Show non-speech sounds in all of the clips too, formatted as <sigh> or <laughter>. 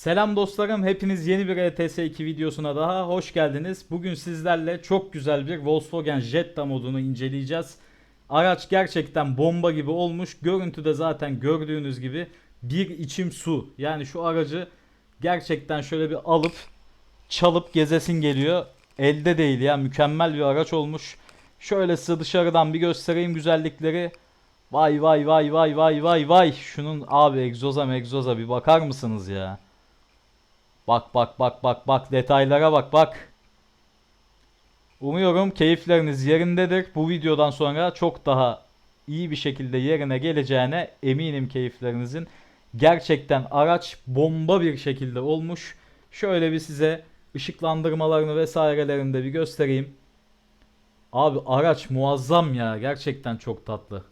Selam dostlarım, hepiniz yeni bir ETS 2 videosuna daha hoş geldiniz. Bugün sizlerle çok güzel bir Volkswagen Jetta modunu inceleyeceğiz. Araç gerçekten bomba gibi olmuş. Görüntüde zaten gördüğünüz gibi bir içim su. Yani şu aracı gerçekten şöyle bir alıp çalıp gezesin geliyor. Elde değil ya mükemmel bir araç olmuş. Şöyle size dışarıdan bir göstereyim güzellikleri. Vay vay vay vay vay vay vay. Şunun abi egzoza egzoza bir bakar mısınız ya? Bak bak bak bak bak detaylara bak bak. Umuyorum keyifleriniz yerindedir. Bu videodan sonra çok daha iyi bir şekilde yerine geleceğine eminim keyiflerinizin. Gerçekten araç bomba bir şekilde olmuş. Şöyle bir size ışıklandırmalarını vesairelerini de bir göstereyim. Abi araç muazzam ya. Gerçekten çok tatlı.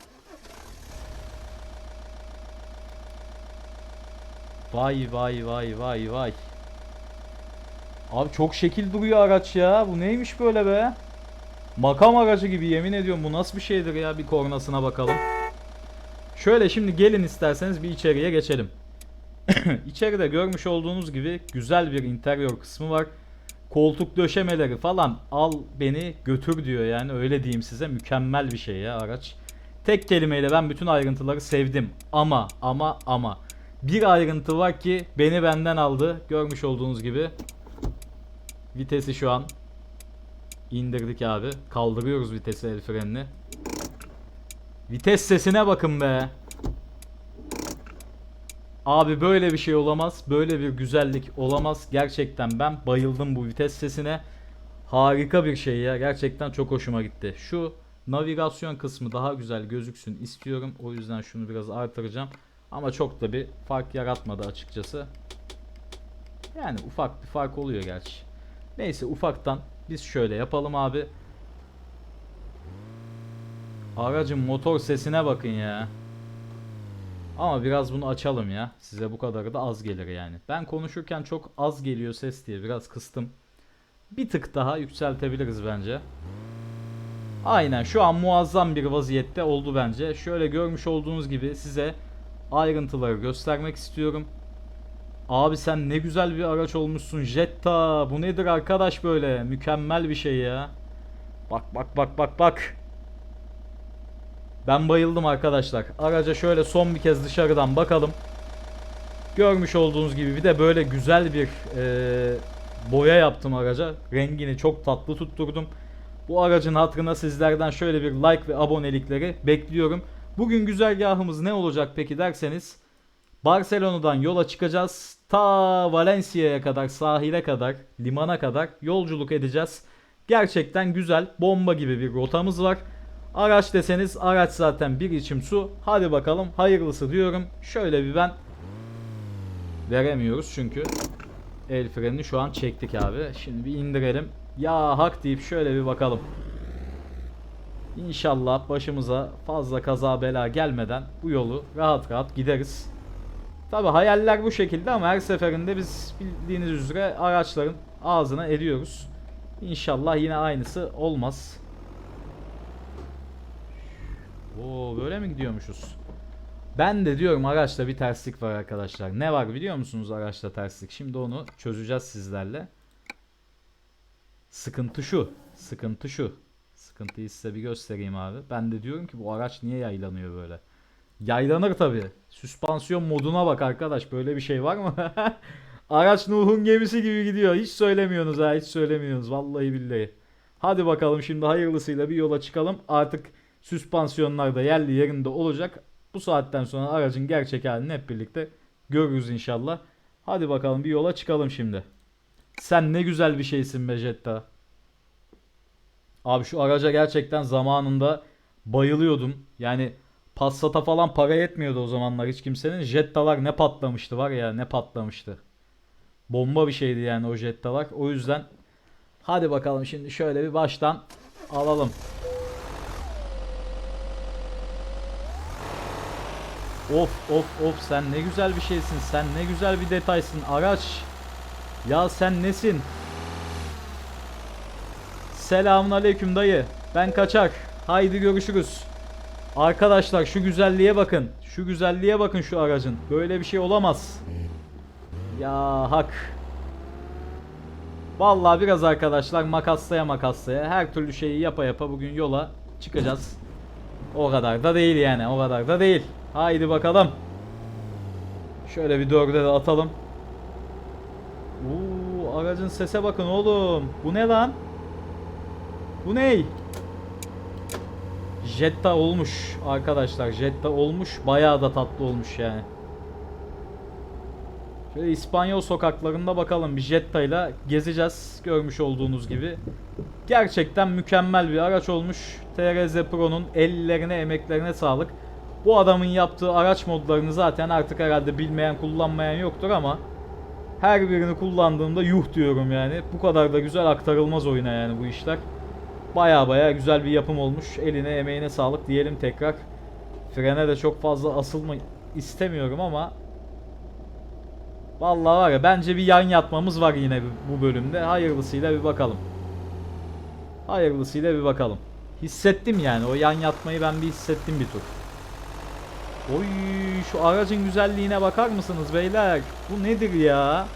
Vay vay vay vay vay. Abi çok şekil duruyor araç ya. Bu neymiş böyle be? Makam aracı gibi yemin ediyorum. Bu nasıl bir şeydir ya? Bir kornasına bakalım. Şöyle şimdi gelin isterseniz bir içeriye geçelim. <clears throat> İçeride görmüş olduğunuz gibi güzel bir interior kısmı var. Koltuk döşemeleri falan al beni götür diyor yani öyle diyeyim size. Mükemmel bir şey ya araç. Tek kelimeyle ben bütün ayrıntıları sevdim. Ama ama ama bir ayrıntı var ki beni benden aldı. Görmüş olduğunuz gibi. Vitesi şu an indirdik abi. Kaldırıyoruz vitesi el frenini. Vites sesine bakın be. Abi böyle bir şey olamaz. Böyle bir güzellik olamaz. Gerçekten ben bayıldım bu vites sesine. Harika bir şey ya. Gerçekten çok hoşuma gitti. Şu navigasyon kısmı daha güzel gözüksün istiyorum. O yüzden şunu biraz artıracağım. Ama çok da bir fark yaratmadı açıkçası. Yani ufak bir fark oluyor gerçi. Neyse ufaktan biz şöyle yapalım abi. Aracın motor sesine bakın ya. Ama biraz bunu açalım ya. Size bu kadarı da az gelir yani. Ben konuşurken çok az geliyor ses diye biraz kıstım. Bir tık daha yükseltebiliriz bence. Aynen şu an muazzam bir vaziyette oldu bence. Şöyle görmüş olduğunuz gibi size ayrıntıları göstermek istiyorum. Abi sen ne güzel bir araç olmuşsun Jetta. Bu nedir arkadaş böyle? Mükemmel bir şey ya. Bak bak bak bak bak. Ben bayıldım arkadaşlar. Araca şöyle son bir kez dışarıdan bakalım. Görmüş olduğunuz gibi bir de böyle güzel bir e, boya yaptım araca. Rengini çok tatlı tutturdum. Bu aracın hatırına sizlerden şöyle bir like ve abonelikleri bekliyorum. Bugün güzergahımız ne olacak peki derseniz Barcelona'dan yola çıkacağız. Ta Valencia'ya kadar, sahile kadar, limana kadar yolculuk edeceğiz. Gerçekten güzel, bomba gibi bir rotamız var. Araç deseniz araç zaten bir içim su. Hadi bakalım hayırlısı diyorum. Şöyle bir ben veremiyoruz çünkü el frenini şu an çektik abi. Şimdi bir indirelim. Ya hak deyip şöyle bir bakalım. İnşallah başımıza fazla kaza bela gelmeden bu yolu rahat rahat gideriz. Tabi hayaller bu şekilde ama her seferinde biz bildiğiniz üzere araçların ağzına eriyoruz. İnşallah yine aynısı olmaz. Oo böyle mi gidiyormuşuz? Ben de diyorum araçta bir terslik var arkadaşlar. Ne var biliyor musunuz araçta terslik? Şimdi onu çözeceğiz sizlerle. Sıkıntı şu. Sıkıntı şu. Sıkıntıyı size bir göstereyim abi. Ben de diyorum ki bu araç niye yaylanıyor böyle? Yaylanır tabi. Süspansiyon moduna bak arkadaş. Böyle bir şey var mı? <laughs> araç Nuh'un gemisi gibi gidiyor. Hiç söylemiyorsunuz ha. Hiç söylemiyorsunuz. Vallahi billahi. Hadi bakalım şimdi hayırlısıyla bir yola çıkalım. Artık süspansiyonlar da yerli yerinde olacak. Bu saatten sonra aracın gerçek halini hep birlikte görürüz inşallah. Hadi bakalım bir yola çıkalım şimdi. Sen ne güzel bir şeysin be Jetta. Abi şu araca gerçekten zamanında bayılıyordum. Yani Passat'a falan para yetmiyordu o zamanlar hiç kimsenin. Jetta'lar ne patlamıştı var ya ne patlamıştı. Bomba bir şeydi yani o Jetta'lar. O yüzden hadi bakalım şimdi şöyle bir baştan alalım. Of of of sen ne güzel bir şeysin. Sen ne güzel bir detaysın araç. Ya sen nesin? Selamun aleyküm dayı. Ben kaçar. Haydi görüşürüz. Arkadaşlar şu güzelliğe bakın. Şu güzelliğe bakın şu aracın. Böyle bir şey olamaz. Ya hak. Vallahi biraz arkadaşlar makaslaya makaslaya her türlü şeyi yapa yapa bugün yola çıkacağız. O kadar da değil yani o kadar da değil. Haydi bakalım. Şöyle bir dörde de atalım. Oo, aracın sese bakın oğlum. Bu ne lan? Bu ney? Jetta olmuş arkadaşlar. Jetta olmuş. Bayağı da tatlı olmuş yani. Şöyle İspanyol sokaklarında bakalım bir Jetta ile gezeceğiz. Görmüş olduğunuz gibi. Gerçekten mükemmel bir araç olmuş. TRZ Pro'nun ellerine emeklerine sağlık. Bu adamın yaptığı araç modlarını zaten artık herhalde bilmeyen kullanmayan yoktur ama her birini kullandığımda yuh diyorum yani. Bu kadar da güzel aktarılmaz oyuna yani bu işler. Baya baya güzel bir yapım olmuş. Eline emeğine sağlık diyelim tekrar. Frene de çok fazla asılma istemiyorum ama Vallahi var ya bence bir yan yatmamız var yine bu bölümde. Hayırlısıyla bir bakalım. Hayırlısıyla bir bakalım. Hissettim yani o yan yatmayı ben bir hissettim bir tur. Oy şu aracın güzelliğine bakar mısınız beyler? Bu nedir ya?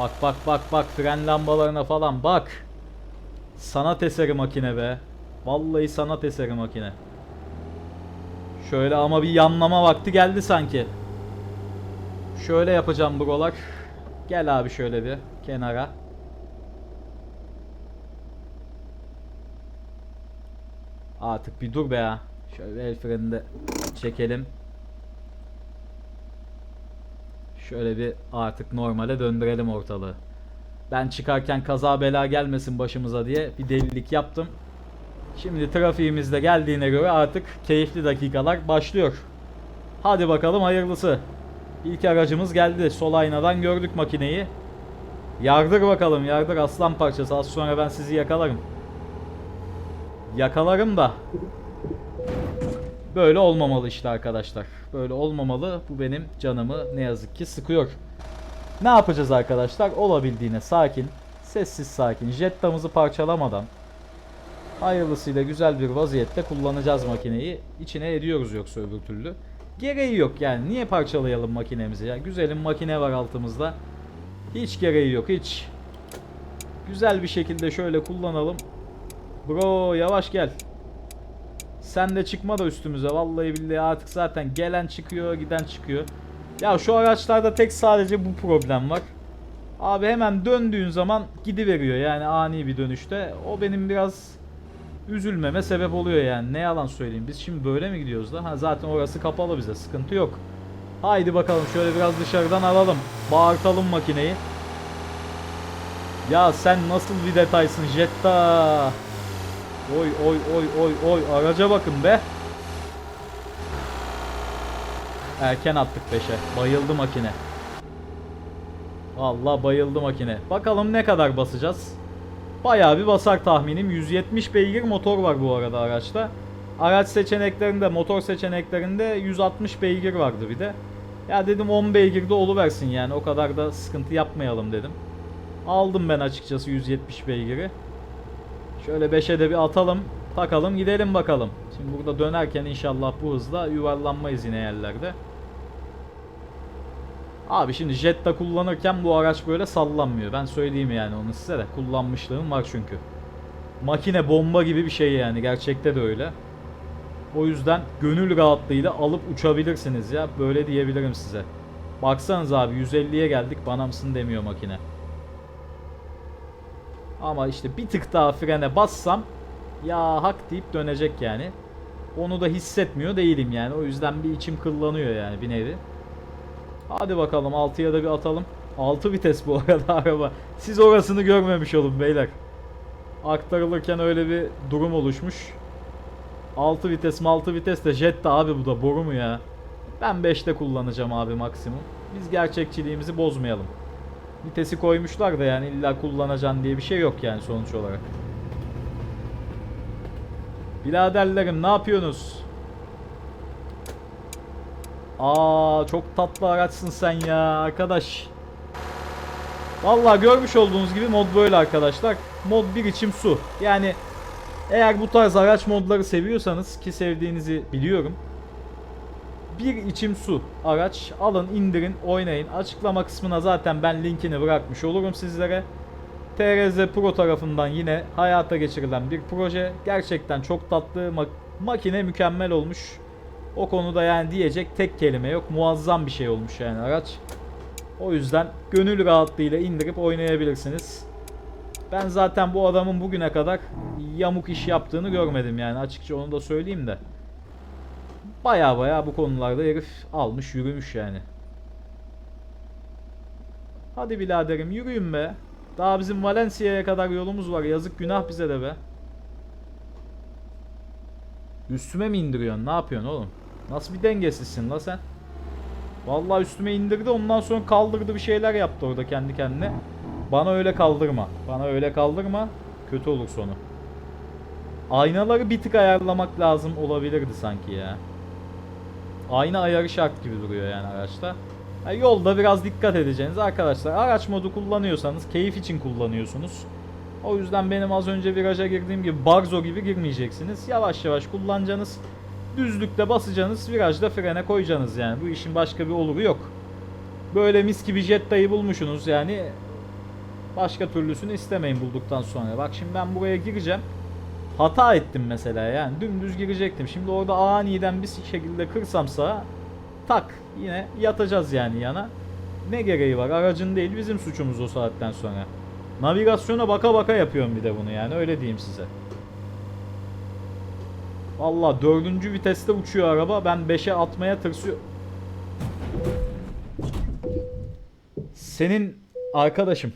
Bak bak bak bak fren lambalarına falan bak. Sanat eseri makine be. Vallahi sanat eseri makine. Şöyle ama bir yanlama vakti geldi sanki. Şöyle yapacağım brolar. Gel abi şöyle bir kenara. Artık bir dur be ya. Şöyle el freni de çekelim. Şöyle bir artık normale döndürelim ortalığı. Ben çıkarken kaza bela gelmesin başımıza diye bir delilik yaptım. Şimdi trafiğimiz de geldiğine göre artık keyifli dakikalar başlıyor. Hadi bakalım hayırlısı. İlk aracımız geldi. Sol aynadan gördük makineyi. Yardır bakalım yardır aslan parçası. Az sonra ben sizi yakalarım. Yakalarım da. Böyle olmamalı işte arkadaşlar. Böyle olmamalı. Bu benim canımı ne yazık ki sıkıyor. Ne yapacağız arkadaşlar? Olabildiğine sakin, sessiz sakin, jettamızı parçalamadan hayırlısıyla güzel bir vaziyette kullanacağız makineyi. İçine ediyoruz yoksa öbür türlü. Gereği yok yani. Niye parçalayalım makinemizi ya? Güzelim makine var altımızda. Hiç gereği yok hiç. Güzel bir şekilde şöyle kullanalım. Bro yavaş gel. Sen de çıkma da üstümüze. Vallahi billahi artık zaten gelen çıkıyor, giden çıkıyor. Ya şu araçlarda tek sadece bu problem var. Abi hemen döndüğün zaman gidiveriyor yani ani bir dönüşte. O benim biraz üzülmeme sebep oluyor yani. Ne yalan söyleyeyim. Biz şimdi böyle mi gidiyoruz da? Ha zaten orası kapalı bize. Sıkıntı yok. Haydi bakalım şöyle biraz dışarıdan alalım. Bağırtalım makineyi. Ya sen nasıl bir detaysın Jetta. Oy oy oy oy oy araca bakın be. Erken attık 5'e. Bayıldı makine. Allah bayıldı makine. Bakalım ne kadar basacağız. Bayağı bir basar tahminim. 170 beygir motor var bu arada araçta. Araç seçeneklerinde, motor seçeneklerinde 160 beygir vardı bir de. Ya dedim 10 beygir de oluversin yani. O kadar da sıkıntı yapmayalım dedim. Aldım ben açıkçası 170 beygiri. Şöyle 5'e de bir atalım. Takalım gidelim bakalım. Şimdi burada dönerken inşallah bu hızla yuvarlanmayız yine yerlerde. Abi şimdi Jetta kullanırken bu araç böyle sallanmıyor. Ben söyleyeyim yani onu size de. Kullanmışlığım var çünkü. Makine bomba gibi bir şey yani. Gerçekte de öyle. O yüzden gönül rahatlığıyla alıp uçabilirsiniz ya. Böyle diyebilirim size. Baksanız abi 150'ye geldik bana mısın demiyor makine. Ama işte bir tık daha frene bassam ya hak deyip dönecek yani. Onu da hissetmiyor değilim yani. O yüzden bir içim kıllanıyor yani bir nevi. Hadi bakalım 6'ya da bir atalım. 6 vites bu <laughs> arada araba. Siz orasını görmemiş olun beyler. Aktarılırken öyle bir durum oluşmuş. 6 vites 6 vites de Jetta abi bu da boru mu ya? Ben 5'te kullanacağım abi maksimum. Biz gerçekçiliğimizi bozmayalım. Vitesi koymuşlar da yani illa kullanacaksın diye bir şey yok yani sonuç olarak. Biraderlerim ne yapıyorsunuz? Aa çok tatlı araçsın sen ya arkadaş. Vallahi görmüş olduğunuz gibi mod böyle arkadaşlar. Mod bir içim su. Yani eğer bu tarz araç modları seviyorsanız ki sevdiğinizi biliyorum. Bir içim su araç alın indirin oynayın. Açıklama kısmına zaten ben linkini bırakmış olurum sizlere. TRZ Pro tarafından yine hayata geçirilen bir proje. Gerçekten çok tatlı. mak- makine mükemmel olmuş. O konuda yani diyecek tek kelime yok. Muazzam bir şey olmuş yani araç. O yüzden gönül rahatlığıyla indirip oynayabilirsiniz. Ben zaten bu adamın bugüne kadar yamuk iş yaptığını görmedim yani açıkça onu da söyleyeyim de. Baya baya bu konularda herif almış yürümüş yani. Hadi biraderim yürüyün be. Daha bizim Valencia'ya kadar yolumuz var. Yazık günah bize de be. Üstüme mi indiriyorsun? Ne yapıyorsun oğlum? Nasıl bir dengesizsin la sen? Vallahi üstüme indirdi ondan sonra kaldırdı bir şeyler yaptı orada kendi kendine. Bana öyle kaldırma. Bana öyle kaldırma. Kötü olur sonu. Aynaları bir tık ayarlamak lazım olabilirdi sanki ya. Ayna ayarı şart gibi duruyor yani araçta. Ha, yolda biraz dikkat edeceğiniz arkadaşlar. Araç modu kullanıyorsanız keyif için kullanıyorsunuz. O yüzden benim az önce viraja girdiğim gibi barzo gibi girmeyeceksiniz. Yavaş yavaş kullanacaksınız. Düzlükte basacaksınız, virajda frene koyacaksınız yani. Bu işin başka bir oluru yok. Böyle mis gibi Jetta'yı bulmuşsunuz yani. Başka türlüsünü istemeyin bulduktan sonra. Bak şimdi ben buraya gireceğim. Hata ettim mesela yani dümdüz girecektim. Şimdi orada aniden bir şekilde kırsam tak yine yatacağız yani yana. Ne gereği var? Aracın değil bizim suçumuz o saatten sonra. Navigasyona baka baka yapıyorum bir de bunu yani öyle diyeyim size. Valla dördüncü viteste uçuyor araba. Ben 5'e atmaya tırsıyor. Senin arkadaşım.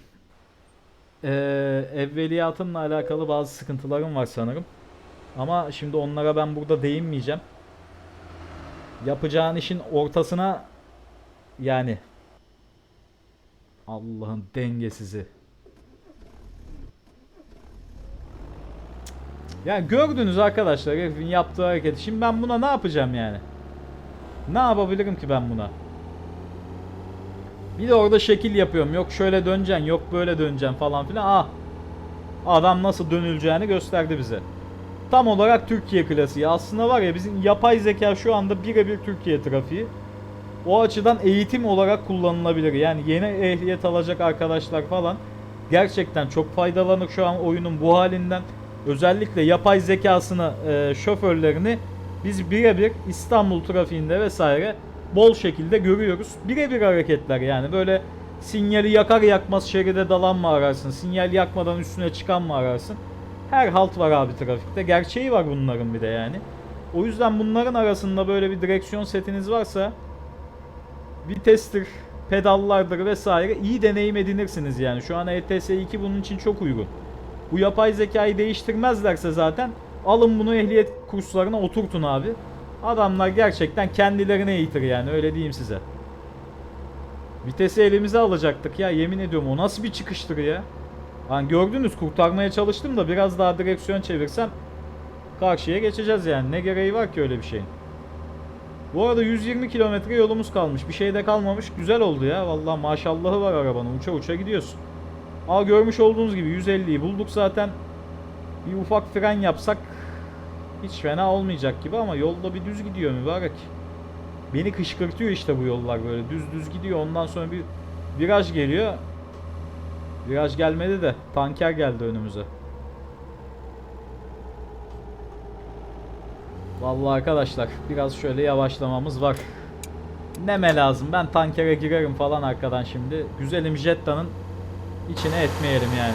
Ee, evveliyatınla alakalı bazı sıkıntılarım var sanırım. Ama şimdi onlara ben burada değinmeyeceğim. Yapacağın işin ortasına yani Allah'ın dengesizi. Yani gördünüz arkadaşlar herifin yaptığı hareketi. Şimdi ben buna ne yapacağım yani? Ne yapabilirim ki ben buna? Bir de orada şekil yapıyorum. Yok şöyle döneceksin, yok böyle döneceksin falan filan. Ah. Adam nasıl dönüleceğini gösterdi bize. Tam olarak Türkiye klasiği. Aslında var ya bizim yapay zeka şu anda birebir Türkiye trafiği. O açıdan eğitim olarak kullanılabilir. Yani yeni ehliyet alacak arkadaşlar falan gerçekten çok faydalanır şu an oyunun bu halinden. Özellikle yapay zekasını, e, şoförlerini biz birebir İstanbul trafiğinde vesaire bol şekilde görüyoruz. Birebir hareketler yani böyle sinyali yakar yakmaz şeride dalan mı ararsın? Sinyal yakmadan üstüne çıkan mı ararsın? Her halt var abi trafikte. Gerçeği var bunların bir de yani. O yüzden bunların arasında böyle bir direksiyon setiniz varsa vitestir, pedallardır vesaire iyi deneyim edinirsiniz yani. Şu an ETS 2 bunun için çok uygun. Bu yapay zekayı değiştirmezlerse zaten alın bunu ehliyet kurslarına oturtun abi. Adamlar gerçekten kendilerine eğitir yani öyle diyeyim size. Vitesi elimize alacaktık ya yemin ediyorum o nasıl bir çıkıştır ya. Hani gördünüz kurtarmaya çalıştım da biraz daha direksiyon çevirsem karşıya geçeceğiz yani. Ne gereği var ki öyle bir şeyin. Bu arada 120 kilometre yolumuz kalmış. Bir şey de kalmamış. Güzel oldu ya. Vallahi maşallahı var arabanın. Uça uça gidiyorsun. Aa görmüş olduğunuz gibi 150'yi bulduk zaten. Bir ufak fren yapsak hiç fena olmayacak gibi ama yolda bir düz gidiyor mübarek. Beni kışkırtıyor işte bu yollar böyle düz düz gidiyor. Ondan sonra bir viraj geliyor. Viraj gelmedi de tanker geldi önümüze. Vallahi arkadaşlar biraz şöyle yavaşlamamız var. Neme lazım ben tankere girerim falan arkadan şimdi. Güzelim Jetta'nın içine etmeyelim yani.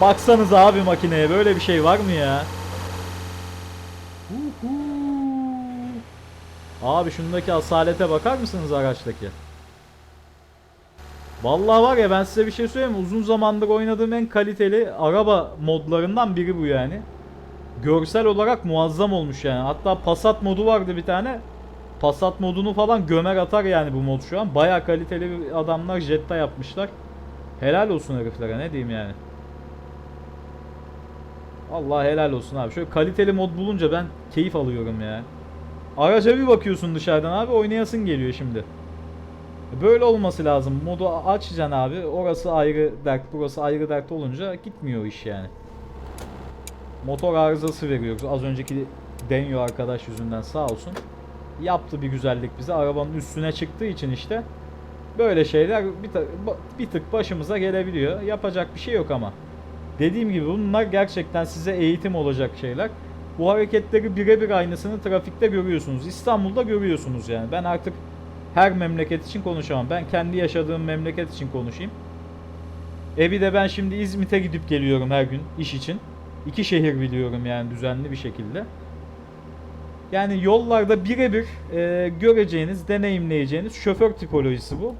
Baksanız abi makineye böyle bir şey var mı ya? Abi şundaki asalete bakar mısınız araçtaki? Vallahi var ya ben size bir şey söyleyeyim? Uzun zamandır oynadığım en kaliteli araba modlarından biri bu yani. Görsel olarak muazzam olmuş yani. Hatta Passat modu vardı bir tane. Passat modunu falan gömer atar yani bu mod şu an. Baya kaliteli adamlar Jetta yapmışlar. Helal olsun heriflere ne diyeyim yani. Allah helal olsun abi. Şöyle kaliteli mod bulunca ben keyif alıyorum ya. Araca bir bakıyorsun dışarıdan abi oynayasın geliyor şimdi. Böyle olması lazım. Modu açacaksın abi. Orası ayrı dert, burası ayrı dert olunca gitmiyor iş yani. Motor arızası veriyoruz. Az önceki Denyo arkadaş yüzünden sağ olsun. yaptı bir güzellik bize. Arabanın üstüne çıktığı için işte böyle şeyler bir, bir tık başımıza gelebiliyor. Yapacak bir şey yok ama. Dediğim gibi bunlar gerçekten size eğitim olacak şeyler. Bu hareketleri birebir aynısını trafikte görüyorsunuz. İstanbul'da görüyorsunuz yani. Ben artık her memleket için konuşamam. Ben kendi yaşadığım memleket için konuşayım. E bir de ben şimdi İzmit'e gidip geliyorum her gün iş için. İki şehir biliyorum yani düzenli bir şekilde. Yani yollarda birebir e, göreceğiniz, deneyimleyeceğiniz şoför tipolojisi bu.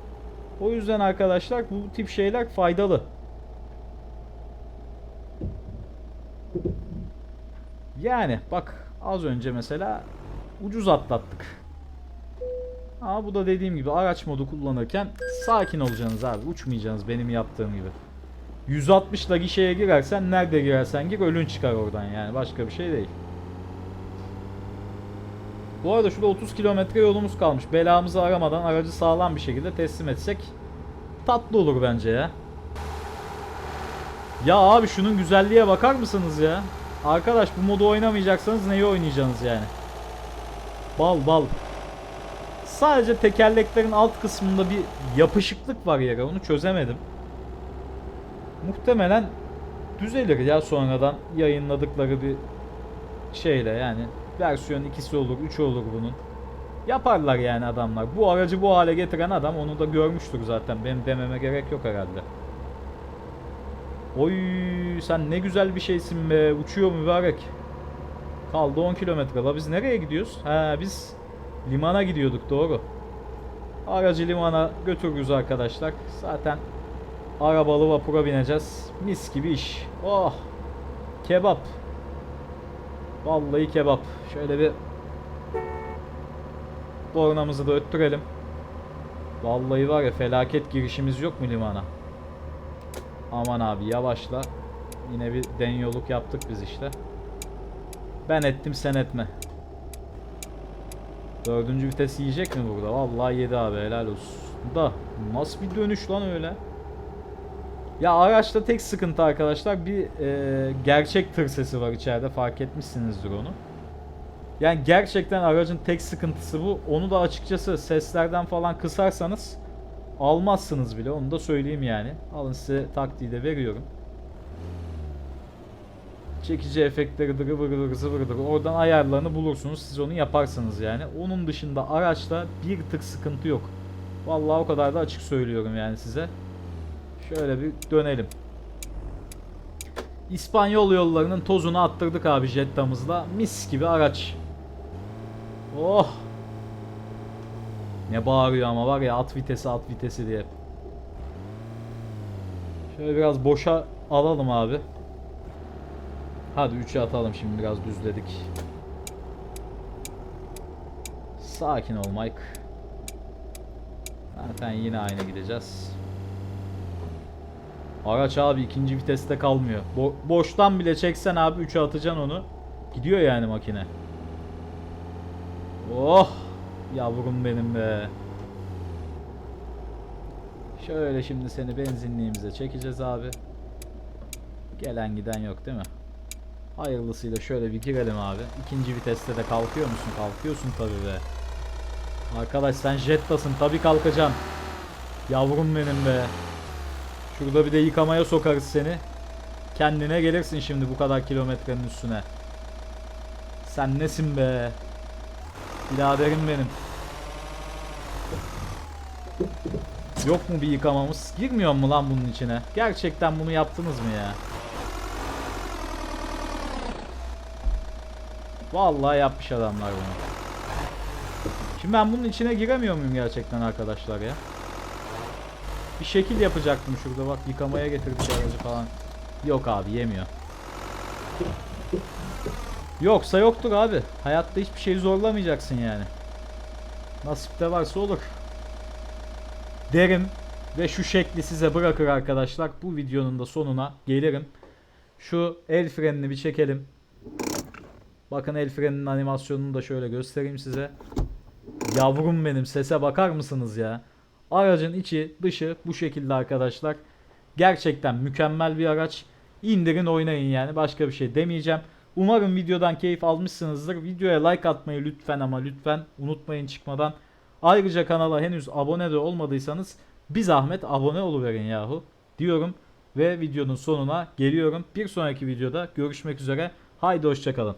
O yüzden arkadaşlar bu tip şeyler faydalı. Yani bak az önce mesela ucuz atlattık. Ama bu da dediğim gibi araç modu kullanırken sakin olacaksınız abi. Uçmayacaksınız benim yaptığım gibi. 160 ile gişeye girersen nerede girersen gir ölün çıkar oradan yani başka bir şey değil. Bu arada şurada 30 kilometre yolumuz kalmış. Belamızı aramadan aracı sağlam bir şekilde teslim etsek tatlı olur bence ya. Ya abi şunun güzelliğe bakar mısınız ya? Arkadaş bu modu oynamayacaksanız neyi oynayacaksınız yani? Bal bal. Sadece tekerleklerin alt kısmında bir yapışıklık var yere onu çözemedim. Muhtemelen düzelir ya sonradan yayınladıkları bir şeyle yani. Versiyon 2'si olur 3'ü olur bunun. Yaparlar yani adamlar. Bu aracı bu hale getiren adam onu da görmüştür zaten. Benim dememe gerek yok herhalde. Oy sen ne güzel bir şeysin be. Uçuyor mübarek. Kaldı 10 kilometre. La biz nereye gidiyoruz? Ha biz limana gidiyorduk doğru. Aracı limana götürürüz arkadaşlar. Zaten arabalı vapura bineceğiz. Mis gibi iş. Oh. Kebap. Vallahi kebap. Şöyle bir Bornamızı da öttürelim. Vallahi var ya felaket girişimiz yok mu limana? Aman abi yavaşla. Yine bir denyoluk yaptık biz işte. Ben ettim sen etme. Dördüncü vites yiyecek mi burada? Vallahi yedi abi helal olsun. Da nasıl bir dönüş lan öyle? Ya araçta tek sıkıntı arkadaşlar bir e, gerçek tır sesi var içeride fark etmişsinizdir onu. Yani gerçekten aracın tek sıkıntısı bu. Onu da açıkçası seslerden falan kısarsanız almazsınız bile. Onu da söyleyeyim yani. Alın size taktiği de veriyorum. Çekici efektleri ıvır zıvırdır. Oradan ayarlarını bulursunuz. Siz onu yaparsınız yani. Onun dışında araçta bir tık sıkıntı yok. Vallahi o kadar da açık söylüyorum yani size. Şöyle bir dönelim. İspanyol yollarının tozunu attırdık abi Jetta'mızla. Mis gibi araç. Oh. Ne bağırıyor ama var ya at vitesi at vitesi diye. Şöyle biraz boşa alalım abi. Hadi 3'e atalım şimdi biraz düzledik. Sakin ol Mike. Zaten yine aynı gideceğiz. Araç abi ikinci viteste kalmıyor. Bo- boştan bile çeksen abi 3'e atacaksın onu. Gidiyor yani makine. Oh! Yavrum benim be. Şöyle şimdi seni benzinliğimize çekeceğiz abi. Gelen giden yok değil mi? Hayırlısıyla şöyle bir girelim abi. İkinci viteste de kalkıyor musun? Kalkıyorsun tabi be. Arkadaş sen Jetta'sın tabi kalkacaksın. Yavrum benim be. Şurada bir de yıkamaya sokarız seni. Kendine gelirsin şimdi bu kadar kilometrenin üstüne. Sen nesin be? Biraderim benim. Yok mu bir yıkamamız? Girmiyor mu lan bunun içine? Gerçekten bunu yaptınız mı ya? Vallahi yapmış adamlar bunu. Şimdi ben bunun içine giremiyor muyum gerçekten arkadaşlar ya? Bir şekil yapacaktım şurada bak yıkamaya getirdik aracı falan. Yok abi yemiyor. Yoksa yoktur abi. Hayatta hiçbir şeyi zorlamayacaksın yani. Nasipte varsa olur. Derim ve şu şekli size bırakır arkadaşlar. Bu videonun da sonuna gelirim. Şu el frenini bir çekelim. Bakın el freninin animasyonunu da şöyle göstereyim size. Yavrum benim sese bakar mısınız ya? Aracın içi dışı bu şekilde arkadaşlar. Gerçekten mükemmel bir araç. İndirin oynayın yani başka bir şey demeyeceğim. Umarım videodan keyif almışsınızdır. Videoya like atmayı lütfen ama lütfen unutmayın çıkmadan. Ayrıca kanala henüz abone de olmadıysanız bir zahmet abone oluverin yahu diyorum. Ve videonun sonuna geliyorum. Bir sonraki videoda görüşmek üzere. Haydi hoşçakalın.